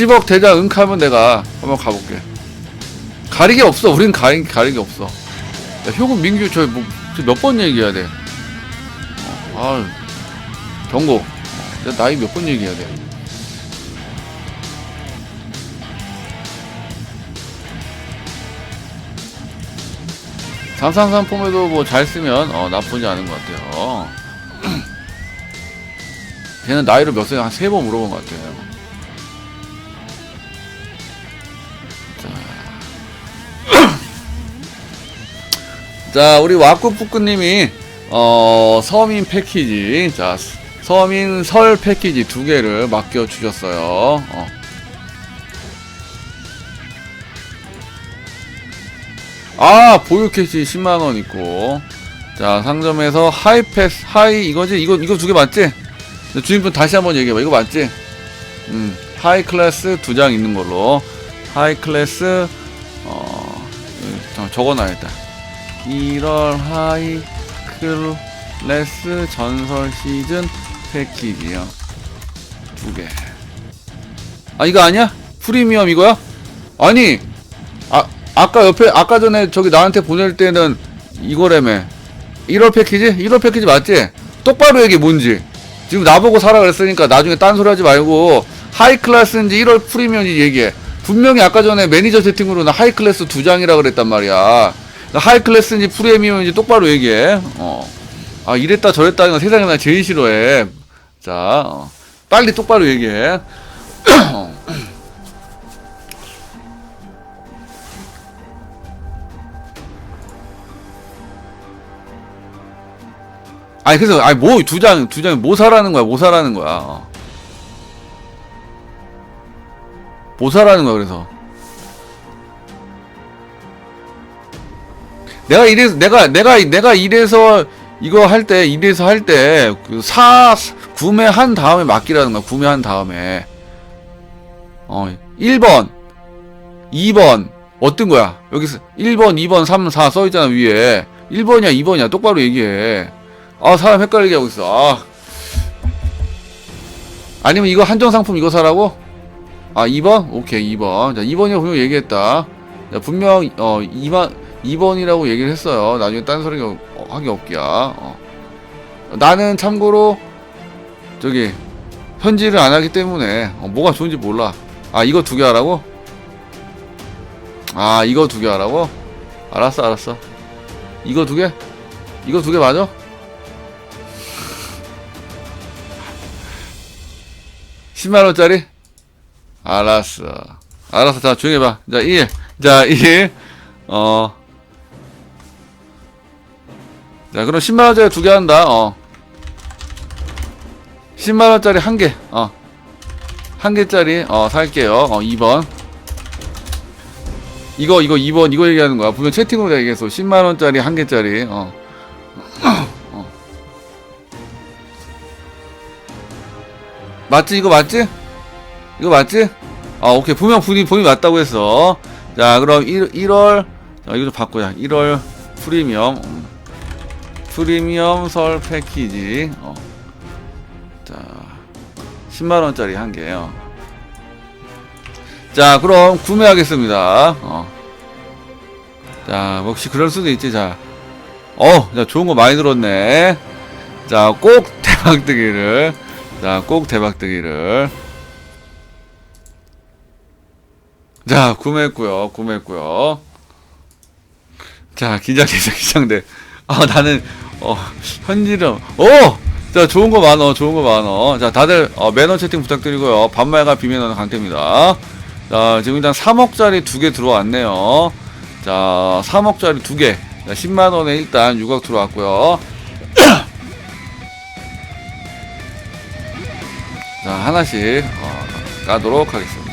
10억 대장 응하면 내가 한번 가볼게. 가리개 없어. 우린 가리, 가리개 없어. 야, 효군 민규 저뭐몇번 얘기해야 돼? 어, 아 경고. 어, 내가 나이 몇 번 얘기해야 돼? 삼삼삼 폼에도 뭐 잘 쓰면 어, 나쁘지 않은 것 같아요. 걔는 나이를 몇살한세 번 물어본 것 같아요. 자, 자 우리 와꾸푸꾸님이 어, 서민 패키지, 자 서민 설 패키지 두 개를 맡겨 주셨어요. 어. 아 보유 캐시 10만 원 있고 자 상점에서 하이 패스 하이 이거지 이거 이거 두 개 맞지? 주인분 다시 한번 얘기해봐 이거 맞지? 음 하이 클래스 두 장 있는 걸로 하이 클래스 어 잠깐 적어놔야겠다 1월 하이 클래스 전설 시즌 패키지요 두 개 아 이거 아니야? 프리미엄 이거야? 아니 아 아까 옆에 아까 전에 저기 나한테 보낼 때는 이거라며 1월 패키지? 1월 패키지 맞지? 똑바로 얘기 뭔지 지금 나보고 사라 그랬으니까 나중에 딴소리 하지 말고 하이 클래스인지 1월 프리미엄인지 얘기해 분명히 아까 전에 매니저 채팅으로는 하이 클래스 두 장이라 그랬단 말이야 하이 클래스인지 프리미엄인지 똑바로 얘기해 어. 아 이랬다 저랬다 하는 거 세상에 나 제일 싫어해 자 어. 빨리 똑바로 얘기해 어. 아니 그래서 아니 뭐 두 장 두 장 뭐 사라는 거야 뭐 사라는 거야 어. 뭐 사라는 거야 그래서 내가 이래서 내가 내가 내가 이래서 이거 할 때 이래서 할때그사 구매한 다음에 맡기라는 거야 구매한 다음에. 어 1번 2번 어떤 거야? 여기서 1번 2번 3 4 써 있잖아 위에. 1번이야 2번이야 똑바로 얘기해. 아 사람 헷갈리게 하고 있어. 아. 아니면 이거 한정 상품 이거 사라고? 아 2번? 오케이 2번. 자 2번이라고 분명 얘기했다. 자, 분명 어 2번 2번이라고 얘기를 했어요 나중에 딴 소리 어, 하기 없기야 어. 나는 참고로 저기 현질을 안 하기 때문에 어, 뭐가 좋은지 몰라 아 이거 두 개 하라고? 아 이거 두 개 하라고? 알았어 알았어 이거 두 개? 이거 두 개 맞아? 십만원짜리 알았어. 알았어. 자, 조용히 해봐. 자, 1. 자, 1. 어. 자, 그럼 10만원짜리 두 개 한다. 어. 10만원짜리 한 개. 어. 한 개짜리, 어, 살게요. 어, 2번. 이거, 이거 2번, 이거 얘기하는 거야. 분명 채팅으로 얘기했어. 10만원짜리 한 개짜리, 어. 어. 맞지? 이거 맞지? 이거 맞지? 아, 오케이. 분명 분이, 본이 맞다고 했어. 자, 그럼 1, 1월, 자, 이거 좀 바꾸자. 1월 프리미엄. 음. 프리미엄 설 패키지. 어. 자, 10만원짜리 한 개요. 자, 그럼 구매하겠습니다. 어. 자, 혹시 그럴 수도 있지. 자, 어, 자, 좋은 거 많이 들었네. 자, 꼭 대박 뜨기를. 자, 꼭 대박 뜨기를. 자, 구매했고요. 구매했고요. 자, 기장대죠, 기장대. 아, 나는 어, 현질은 어! 자, 좋은 거 많어. 좋은 거 많어. 자, 다들 어, 매너 채팅 부탁드리고요. 반말과 비매너는 강태입니다. 자, 지금 일단 3억짜리 두 개 들어왔네요. 자, 3억짜리 두 개. 자, 10만 원에 일단 6억 들어왔고요. 자, 하나씩 어, 까도록 하겠습니다.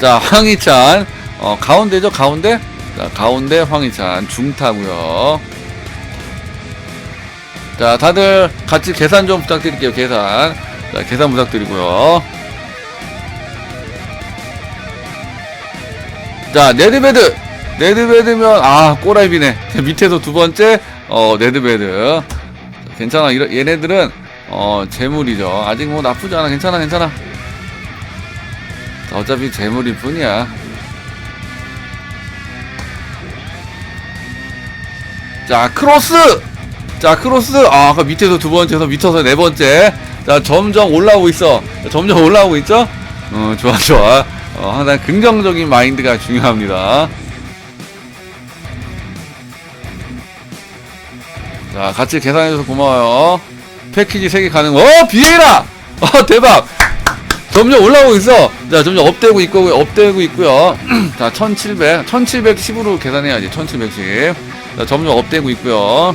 자, 황희찬. 어, 가운데죠, 가운데? 자, 가운데 황희찬. 중타고요 자, 다들 같이 계산 좀 부탁드릴게요, 계산. 자, 계산 부탁드리고요. 자, 네드베드. 네드베드면, 아, 꼬라이비네. 밑에서 두 번째, 어, 네드베드. 괜찮아. 이러, 얘네들은 어 재물이죠. 아직 뭐 나쁘지 않아. 괜찮아, 괜찮아. 자, 어차피 재물일 뿐이야. 자, 크로스! 자, 크로스! 아, 아까 밑에서 두 번째에서 밑에서 네 번째. 자, 점점 올라오고 있어. 점점 올라오고 있죠? 어, 좋아, 좋아. 어, 항상 긍정적인 마인드가 중요합니다. 자, 같이 계산해줘서 고마워요. 패키지 3개 가능. 어, 비에라! 어, 대박! 점점 올라오고 있어. 자, 점점 업되고 있고, 업되고 있고요. 자, 1700. 1710으로 계산해야지. 1710. 자, 점점 업되고 있고요.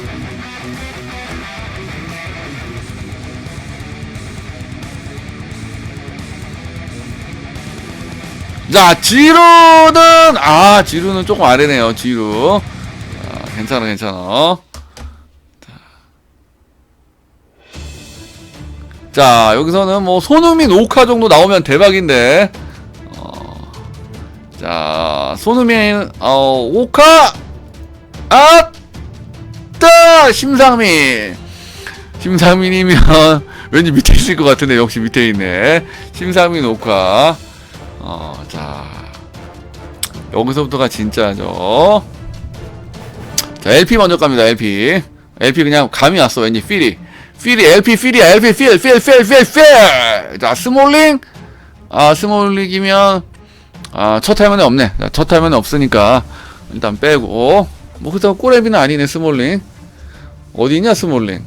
자, 지루는, 아, 지루는 조금 아래네요, 지루. 아, 괜찮아, 괜찮아. 자, 여기서는 뭐, 손흥민 5카 정도 나오면 대박인데, 어, 자, 손흥민, 어, 5카! 아! 따! 심상민! 심상민이면, 왠지 밑에 있을 것 같은데, 역시 밑에 있네. 심상민 5카. 어, 자. 여기서부터가 진짜죠. 자, LP 먼저 갑니다, LP. LP 그냥 감이 왔어, 왠지 필이. 필이, LP, 필이야, LP, 필, 필, 필, 필, 필! 자, 스몰링? 아, 스몰링이면, 아, 첫 화면에 없네. 자, 첫 화면에 없으니까, 일단 빼고. 뭐, 그렇다고 꼬레비는 아니네, 스몰링. 어디 있냐, 스몰링?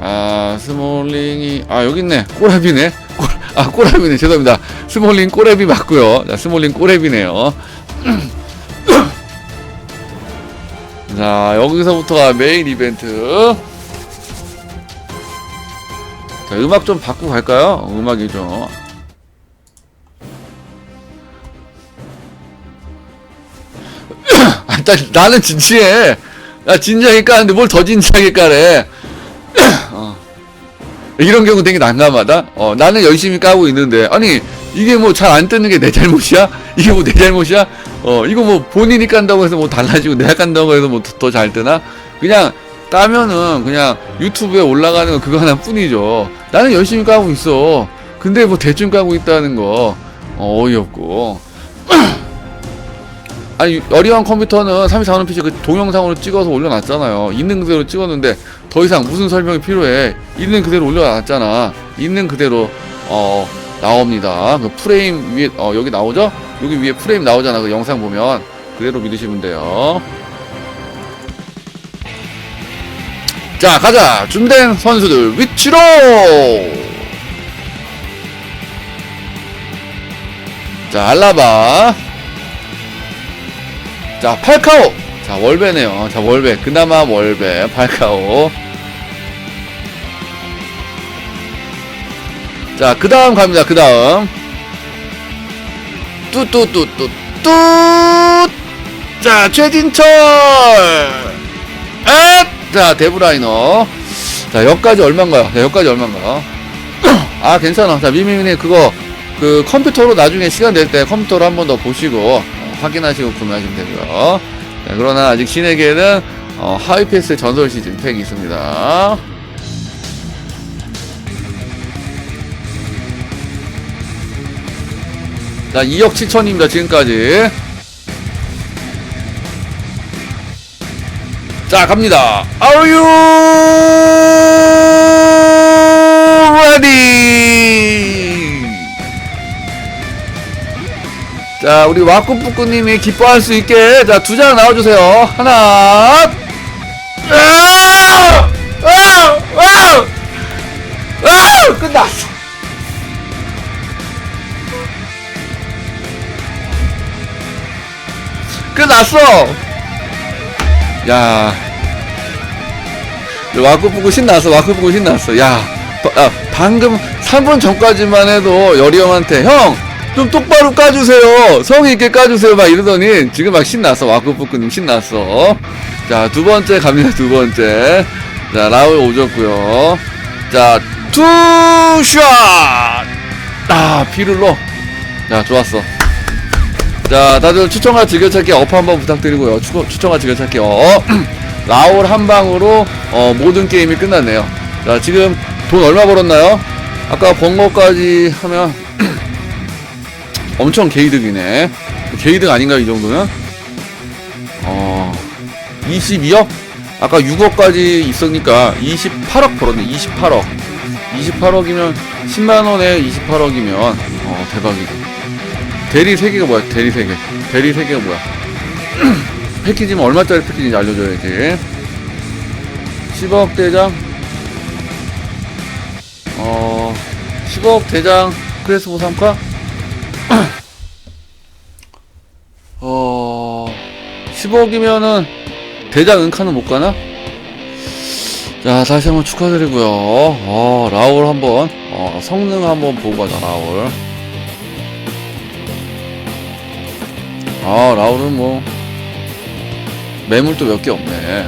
아, 스몰링이, 아, 여기 있네. 꼬라비네. 꼬, 아, 꼬라비네. 죄송합니다. 스몰링 꼬레비 맞고요 자, 스몰링 꼬레비네요. 자, 여기서부터가 메인 이벤트. 자, 음악 좀 바꾸고 갈까요? 음악이 좀. 아, 나, 나는 진지해. 나 진지하게 까는데 뭘 더 진지하게 까래. 어. 이런 경우 되게 난감하다. 어, 나는 열심히 까고 있는데, 아니, 이게 뭐 잘 안 뜨는 게 내 잘못이야? 이게 뭐 내 잘못이야? 어, 이거 뭐 본인이 깐다고 해서 뭐 달라지고 내가 깐다고 해서 뭐 더 잘 뜨나? 그냥 까면은 그냥 유튜브에 올라가는 거 그거 하나 뿐이죠. 나는 열심히 까고 있어. 근데 뭐 대충 까고 있다는 거, 어, 어이없고. 아니 어리왕 컴퓨터는 34원 PC 그 동영상으로 찍어서 올려놨잖아요. 있는 그대로 찍었는데 더 이상 무슨 설명이 필요해? 있는 그대로 올려놨잖아. 있는 그대로 어 나옵니다. 그 프레임 위에 어 여기 나오죠? 여기 위에 프레임 나오잖아. 그 영상 보면 그대로 믿으시면 돼요. 자 가자 준비된 선수들 위치로 자 알라바 자, 팔카오! 자, 월배네요. 자, 월배. 그나마 월배. 팔카오. 자, 그 다음 갑니다. 그 다음. 뚜뚜뚜뚜, 뚜! 자, 최진철! 에! 자, 데브라이너. 자, 여기까지 얼마인가요? 자, 여기까지 얼마인가요? 아, 괜찮아. 자, 미미미님 그거, 그 컴퓨터로 나중에 시간 될 때 컴퓨터로 한 번 더 보시고, 확인하시고 구매하시면 되고요. 자, 그러나 아직 신에게는 어, 하이패스 전설 시즌 팩이 있습니다. 자, 2억 7천입니다, 지금까지. 자, 갑니다. Ready? 자, 우리 와꾸뿌꾸님이 기뻐할 수 있게, 자, 두 장 나와주세요. 하나, 아! 아! 아! 아! 끝났어. 끝났어. 야, 와꾸뿌꾸 신났어. 와꾸뿌꾸 신났어. 야, 바- 아, 방금 3분 전까지만 해도 여리 형한테 형. 좀 똑바로 까주세요. 성의 있게 까주세요. 막 이러더니 지금 막 신났어. 와꾸뿌꾸님 신났어. 자, 두 번째 갑니다. 두 번째. 자, 라울 오졌고요. 자, 투샷! 아, 피를로. 자, 좋았어. 자, 다들 추천과 즐겨찾기 업 한번 부탁드리고요. 추, 추천과 즐겨찾기 업. 라울 한 방으로 어, 모든 게임이 끝났네요. 자, 지금 돈 얼마 벌었나요? 아까 번 거까지 하면 엄청 개이득이네. 개이득 아닌가 이 정도면? 어, 22억? 아까 6억까지 있으니까 28억 벌었네. 28억. 28억이면 10만 원에 28억이면 어, 대박이다. 대리 3개가 뭐야? 대리 3개. 대리 3개가 뭐야? 패키지면 얼마짜리 패키지인지 알려줘야지. 10억 대장. 어, 10억 대장 크레스보 3카? 10억이면은 대장 은카는 못 가나? 자, 다시 한번 축하드리고요. 어, 라울 한번, 어, 성능 한번 보고 가자, 라울. 아, 라울은 뭐, 매물도 몇 개 없네.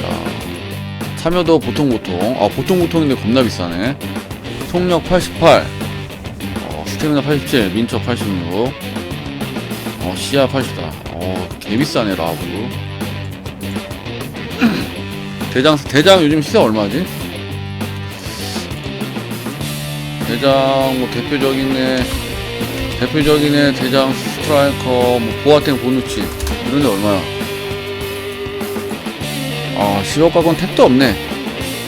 자, 참여도 보통 보통. 아, 보통 보통인데 겁나 비싸네. 속력 88. 어, 스태미나 87, 민초 86. 어, 시야 80다. 어, 개 비싸네, 라울. 대장, 대장 요즘 시세 얼마지? 대장, 뭐, 대표적이네. 대표적이네. 대장 스트라이커, 뭐, 보아탱 보누치. 이런 데 얼마야? 아, 10억 가건 택도 없네.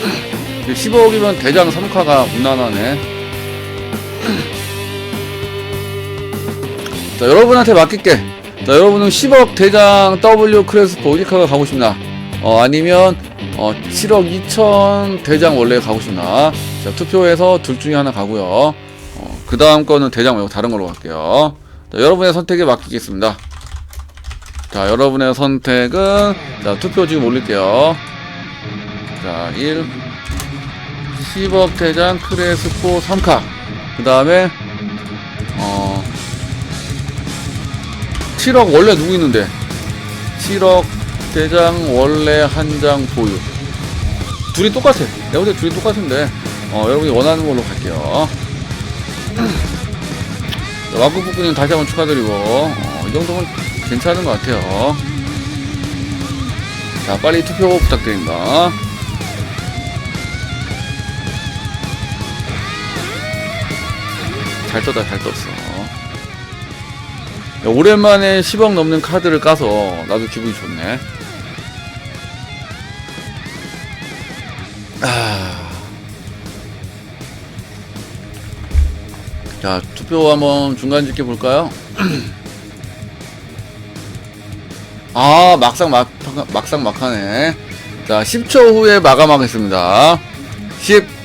15억이면 대장 3카가 무난하네. 자, 여러분한테 맡길게. 자, 여러분은 10억 대장 W 크레스포 어디카가 가고 싶나? 어, 아니면, 어, 7억 2천 대장 원래 가고 싶나? 자, 투표해서 둘 중에 하나 가고요. 어, 그 다음 거는 대장 말고 다른 걸로 갈게요. 자, 여러분의 선택에 맡기겠습니다. 자, 여러분의 선택은, 자, 투표 지금 올릴게요. 자, 1, 10억 대장 크레스포 3카. 그 다음에, 어, 7억 원래 누구 있는데? 7억 대장 원래 한 장 보유. 둘이 똑같아. 내가 볼때 둘이 똑같은데, 어, 여러분이 원하는 걸로 갈게요. 자, 왕국부님 다시 한번 축하드리고, 어, 이 정도면 괜찮은 것 같아요. 자, 빨리 투표 부탁드립니다. 잘 떴다, 잘 떴어. 야, 오랜만에 10억 넘는 카드를 까서 나도 기분이 좋네. 아. 자, 투표 한번 중간 집계 볼까요? 아, 막상 막, 막상 막하네. 자, 10초 후에 마감하겠습니다. 10,